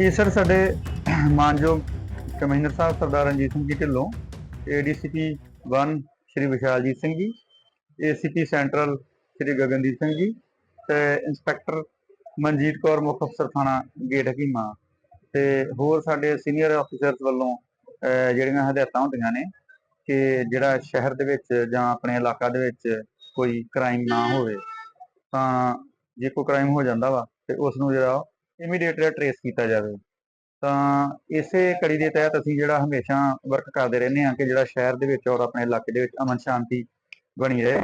ਇਹ ਸਰ ਸਾਡੇ ਮਾਨਯੋਗ commissioner Sahib Sardar Ranjit Singh ji Dhillon ADCP 1 Shri Vishaljit Singh ji ACP central Shri Gagandeep Singh ji ਤੇ inspector Manjeet Kaur ਮੁੱਖ ਅਫਸਰ ਥਾਣਾ ਗੇਟ ਹਕੀਮਾ ਤੇ ਹੋਰ ਸਾਡੇ ਸੀਨੀਅਰ ਅਫਸਰਸ ਵੱਲੋਂ ਜਿਹੜੀਆਂ ਹਦਾਇਤਾਂ ਹੁੰਦੀਆਂ ਨੇ ਕਿ ਜਿਹੜਾ ਸ਼ਹਿਰ ਦੇ ਵਿੱਚ ਜਾਂ ਆਪਣੇ ਇਲਾਕਾ ਦੇ ਵਿੱਚ ਕੋਈ ਕ੍ਰਾਈਮ ਨਾ ਹੋਵੇ, ਤਾਂ ਜੇ ਕੋਈ ਕ੍ਰਾਈਮ ਹੋ ਜਾਂਦਾ ਵਾ ਤੇ ਉਸ ਨੂੰ ਜਿਹੜਾ ਇਮੀਡੀਏਟ ਟ੍ਰੇਸ ਕੀਤਾ ਜਾਵੇ। ਤਾਂ ਇਸੇ ਕੜੀ ਦੇ ਤਹਿਤ ਅਸੀਂ ਜਿਹੜਾ ਹਮੇਸ਼ਾ ਵਰਕ ਕਰਦੇ ਰਹਿੰਦੇ ਹਾਂ ਕਿ ਜਿਹੜਾ ਸ਼ਹਿਰ ਦੇ ਵਿੱਚ ਔਰ ਆਪਣੇ ਇਲਾਕੇ ਦੇ ਵਿੱਚ ਅਮਨ ਸ਼ਾਂਤੀ ਬਣੀ ਰਹੇ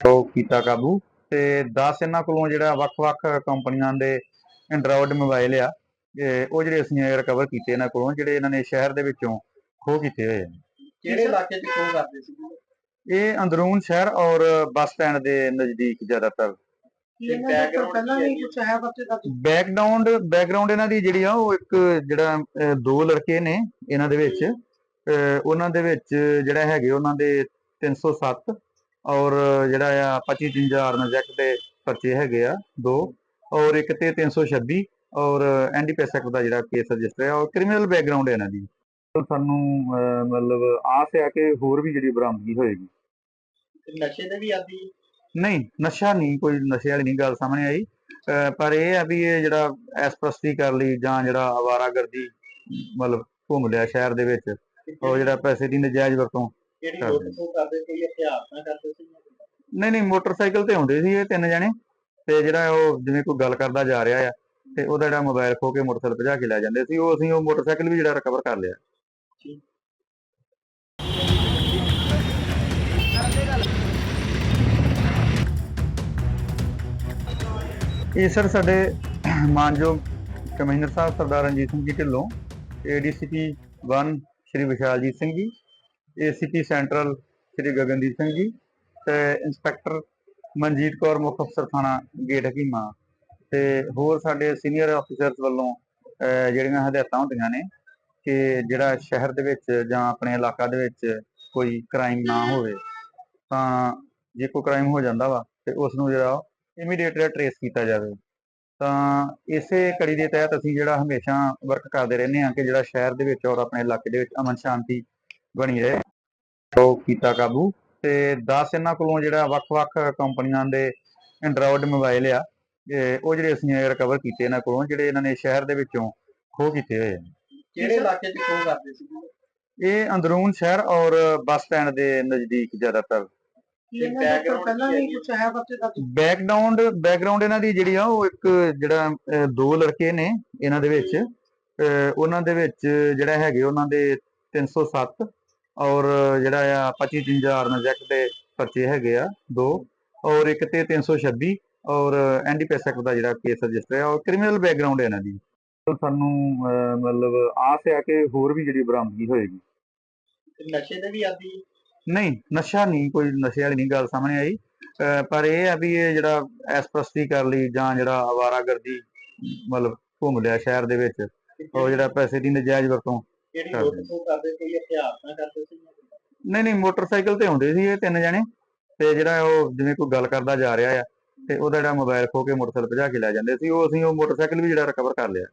ਉਹ ਕੀਤਾ ਕਾਬੂ। ਤੇ 10 ਇਹਨਾਂ ਕੋਲੋਂ ਜਿਹੜਾ ਵੱਖ-ਵੱਖ ਕੰਪਨੀਆਂ ਦੇ ਐਂਡਰੋਇਡ ਮੋਬਾਈਲ ਆ ਉਹ ਜਿਹੜੇ ਅਸੀਂ ਰਿਕਵਰ ਕੀਤੇ ਇਹਨਾਂ ਕੋਲੋਂ ਜਿਹੜੇ ਇਹਨਾਂ ਨੇ ਸ਼ਹਿਰ ਦੇ ਵਿੱਚੋਂ ਖੋਹ ਕੀਤੇ ਹੋਏ ਕਿਹੜੇ ਇਲਾਕੇ 'ਚ ਖੋਹ ਕਰਦੇ ਸੀ? ਇਹ ਅੰਦਰੂਨ ਸ਼ਹਿਰ ਔਰ ਬੱਸ ਸਟੈਂਡ ਦੇ ਨਜ਼ਦੀਕ ਜ਼ਿਆਦਾਤਰ। ਕੀ ਇਹਨਾਂ ਦੇ ਉੱਪਰ ਪਹਿਲਾਂ ਵੀ ਕੁਝ ਹੈ ਬੱਚੇ ਦਾ? ਬੈਕਗ੍ਰਾਉਂਡ ਬੈਕਗ੍ਰਾਉਂਡ ਇਹਨਾਂ ਦੀ ਜਿਹੜੀ ਆ ਉਹ ਇੱਕ ਜਿਹੜਾ ਅਹ, ਦੋ ਲੜਕੇ ਨੇ ਇਹਨਾਂ ਦੇ ਵਿੱਚ। ਅਹ, ਉਹਨਾਂ ਦੇ ਵਿੱਚ ਜਿਹੜਾ ਹੈਗੇ ਉਹਨਾਂ ਦੇ 307 ਔਰ ਜਿਹੜਾ ਆ 25 53 ਨਜੈਕ ਦੇ ਪਰਚੇ ਹੈਗੇ ਆ ਦੋ। ਔਰ ਇੱਕ ਤੇ 326 ਔਰ ਐਨਡੀਪੀਐਸ ਐਕਟ ਦਾ ਜਿਹੜਾ ਕੇਸ ਰਜਿਸਟਰ ਹੈ ਔਰ ਕ੍ਰਿਮੀਨਲ ਬੈਕਗ੍ਰਾਉਂਡ ਹੈ ਇਹਨਾਂ ਦੀ। ਸਾਨੂੰ ਅਹ, ਮਤਲਬ ਆਸ ਹੈ ਕਿ ਹੋਰ ਵੀ ਜਿਹੜੀ ਬਰਾਮਦਗੀ ਹੋਏਗੀ। ਨਸ਼ੇ ਦੇ ਵੀ ਆਦੀ? ਨਹੀਂ ਨਸ਼ਾ ਨਹੀਂ ਕੋਈ ਨਸ਼ੇ ਵਾਲੀ ਨਹੀਂ ਗੱਲ ਸਾਹਮਣੇ ਆਈ। ਪਰ ਇਹ ਆ ਵੀ ਇਹ ਜਿਹੜਾ ਐਸਪ੍ਰਸਤੀ ਕਰ ਲਈ ਜਾਂ ਜਿਹੜਾ ਆਵਾਰਾਗਰਦੀ ਮਤਲਬ ਘੁੰਮ ਲਿਆ ਸ਼ਹਿਰ ਦੇ ਵਿੱਚ ਉਹ ਜਿਹੜਾ ਪੈਸੇ ਦੀ ਨਜਾਇਜ਼ ਵਰਤੋਂ ਕਿਹੜੀ ਕਰਦੇ ਰੋਡ ਖੋਹ ਕਰਦੇ ਕੋਈ ਹਥਿਆਰ ਨਾ ਕਰਦੇ ਸੀ? ਨਹੀਂ ਨਹੀਂ ਮੋਟਰਸਾਈਕਲ ਤੇ ਆਉਂਦੇ ਸੀ ਇਹ ਤਿੰਨ ਜਣੇ। ਤੇ ਜਿਹੜਾ ਉਹ ਜਿਵੇਂ ਕੋਈ ਗੱਲ ਕਰਦਾ ਜਾ ਰਿਹਾ ਆ ਤੇ ਉਹਦਾ ਜਿਹੜਾ ਮੋਬਾਈਲ ਖੋ ਕੇ ਮੋਟਰਸਾਈਕਲ ਭਜਾ ਕੇ ਲੈ ਜਾਂਦੇ ਸੀ ਉਹ ਅਸੀਂ ਉਹ ਮੋਟਰਸਾਈਕਲ ਵੀ ਜਿਹੜਾ ਰਿਕਵਰ ਕਰ ਲਿਆ। ਇਹ ਸਰ ਸਾਡੇ ਮਾਨਯੋਗ commissioner Sahib Sardar Ranjit Singh ji Dhillon ADCP 1 Shri Vishaljit Singh ji ACP central Shri Gagandeep Singh ji ਤੇ ਇੰਸਪੈਕਟਰ ਮਨਜੀਤ ਕੌਰ ਮੁੱਖ ਅਫਸਰ ਥਾਣਾ ਗੇਟ ਹਕੀਮਾ ਤੇ ਹੋਰ ਸਾਡੇ ਸੀਨੀਅਰ ਅਫਸਰਸ ਵੱਲੋਂ ਜਿਹੜੀਆਂ ਹਦਾਇਤਾਂ ਹੁੰਦੀਆਂ ਨੇ ਕਿ ਜਿਹੜਾ ਸ਼ਹਿਰ ਦੇ ਵਿੱਚ ਜਾਂ ਆਪਣੇ ਇਲਾਕਾ ਦੇ ਵਿੱਚ ਕੋਈ ਕ੍ਰਾਈਮ ਨਾ ਹੋਵੇ, ਤਾਂ ਜੇ ਕੋਈ ਕ੍ਰਾਈਮ ਹੋ ਜਾਂਦਾ ਵਾ ਤੇ ਉਸ ਨੂੰ ਜਿਹੜਾ ਇਮੀਡੀਏਟ ਟ੍ਰੇਸ ਕੀਤਾ ਜਾਵੇ ਤਾਂ ਇਸੇ ਕੜੀ ਦੇ ਤਹਿਤ ਅਸੀਂ ਜਿਹੜਾ ਹਮੇਸ਼ਾ ਵਰਕ ਕਰਦੇ ਰਹਿੰਦੇ ਹਾਂ ਕਿ ਜਿਹੜਾ ਸ਼ਹਿਰ ਦੇ ਵਿੱਚ ਔਰ ਆਪਣੇ ਇਲਾਕੇ ਦੇ ਵਿੱਚ ਅਮਨ ਸ਼ਾਂਤੀ ਬਣੀ ਰਹੇ ਉਹ ਕੀਤਾ ਕਾਬੂ ਤੇ 10 ਇਹਨਾਂ ਕੋਲੋਂ ਜਿਹੜਾ ਵੱਖ-ਵੱਖ ਕੰਪਨੀਆਂ ਦੇ ਐਂਡਰੋਇਡ ਮੋਬਾਈਲ ਆ ਉਹ ਜਿਹੜੇ ਅਸੀਂ ਰਿਕਵਰ ਕੀਤੇ ਇਹਨਾਂ ਕੋਲੋਂ ਜਿਹੜੇ ਇਹਨਾਂ ਨੇ ਸ਼ਹਿਰ ਦੇ ਵਿੱਚੋਂ ਖੋਹ ਕੀਤੇ ਹੋਏ ਆ। ਕਿਹੜੇ ਇਲਾਕੇ 'ਚ ਖੋਹ ਕਰਦੇ ਸੀ? ਇਹ ਅੰਦਰੂਨ ਸ਼ਹਿਰ ਔਰ ਬੱਸ ਸਟੈਂਡ ਦੇ ਨਜ਼ਦੀਕ ਜ਼ਿਆਦਾਤਰ। ਕੀ ਇਹਨਾਂ ਦੇ ਉੱਪਰ ਪਹਿਲਾਂ ਵੀ ਕੁਝ ਹੈ ਬੱਚੇ ਦਾ ਬੈਕਗ੍ਰਾਉਂਡ ਬੈਕਗ੍ਰਾਉਂਡ ਇਹਨਾਂ ਦੀ ਜਿਹੜੀ ਆ ਉਹ ਇੱਕ ਜਿਹੜਾ ਅਹ, ਦੋ ਲੜਕੇ ਨੇ ਇਹਨਾਂ ਦੇ ਵਿੱਚ। ਅਹ, ਉਹਨਾਂ ਦੇ ਵਿੱਚ ਜਿਹੜਾ ਹੈਗੇ ਉਹਨਾਂ ਦੇ 307 ਔਰ ਜਿਹੜਾ ਆ 25 53 ਨਜੈਕ ਦੇ ਪਰਚੇ ਹੈਗੇ ਆ ਦੋ। ਔਰ ਇੱਕ ਤੇ 326 ਔਰ ਐਨਡੀਪੀਐਸ ਐਕਟ ਦਾ ਜਿਹੜਾ ਕੇਸ ਰਜਿਸਟਰ ਹੈ ਔਰ ਕ੍ਰਿਮੀਨਲ ਬੈਕਗ੍ਰਾਉਂਡ ਹੈ ਇਹਨਾਂ ਦੀ। ਸਾਨੂੰ ਅਹ, ਮਤਲਬ ਆਸ ਹੈ ਕਿ ਹੋਰ ਵੀ ਜਿਹੜੀ ਬਰਾਮਦਗੀ ਹੋਏਗੀ। ਨਸ਼ੇ ਦੇ ਵੀ ਆਦੀ। ਨਹੀਂ ਨਸ਼ਾ ਨਹੀਂ ਕੋਈ ਨਸ਼ੇ ਵਾਲੀ ਨਹੀਂ ਗੱਲ ਸਾਹਮਣੇ ਆਈ। ਅਹ ਪਰ ਇਹ ਆ ਵੀ ਇਹ ਜਿਹੜਾ ਐਸਪ੍ਰਸਤੀ ਕਰ ਲਈ ਜਾਂ ਜਿਹੜਾ ਆਵਾਰਾਗਰਦੀ ਮਤਲਬ ਘੁੰਮ ਲਿਆ ਸ਼ਹਿਰ ਦੇ ਵਿੱਚ ਉਹ ਜਿਹੜਾ ਪੈਸੇ ਦੀ ਨਜਾਇਜ਼ ਵਰਤੋਂ ਕਿਹੜੀ ਰੋਡ ਖੋਹ ਕਰਦੇ ਕੋਈ ਹਥਿਆਰ ਨਾ ਕਰਦੇ ਸੀ? ਨਹੀਂ ਨਹੀਂ ਮੋਟਰਸਾਈਕਲ ਤੇ ਆਉਂਦੇ ਸੀ ਇਹ ਤਿੰਨ ਜਣੇ। ਤੇ ਜਿਹੜਾ ਉਹ ਜਿਵੇਂ ਕੋਈ ਗੱਲ ਕਰਦਾ ਜਾ ਰਿਹਾ ਆ ਤੇ ਉਹਦਾ ਜਿਹੜਾ ਮੋਬਾਈਲ ਖੋ ਕੇ ਮੋਟਰਸਾਈਕਲ ਭਜਾ ਕੇ ਲੈ ਜਾਂਦੇ ਸੀ ਉਹ ਅਸੀਂ ਉਹ ਮੋਟਰਸਾਈਕਲ ਵੀ ਜਿਹੜਾ ਰਿਕਵਰ ਕਰ ਲਿਆ।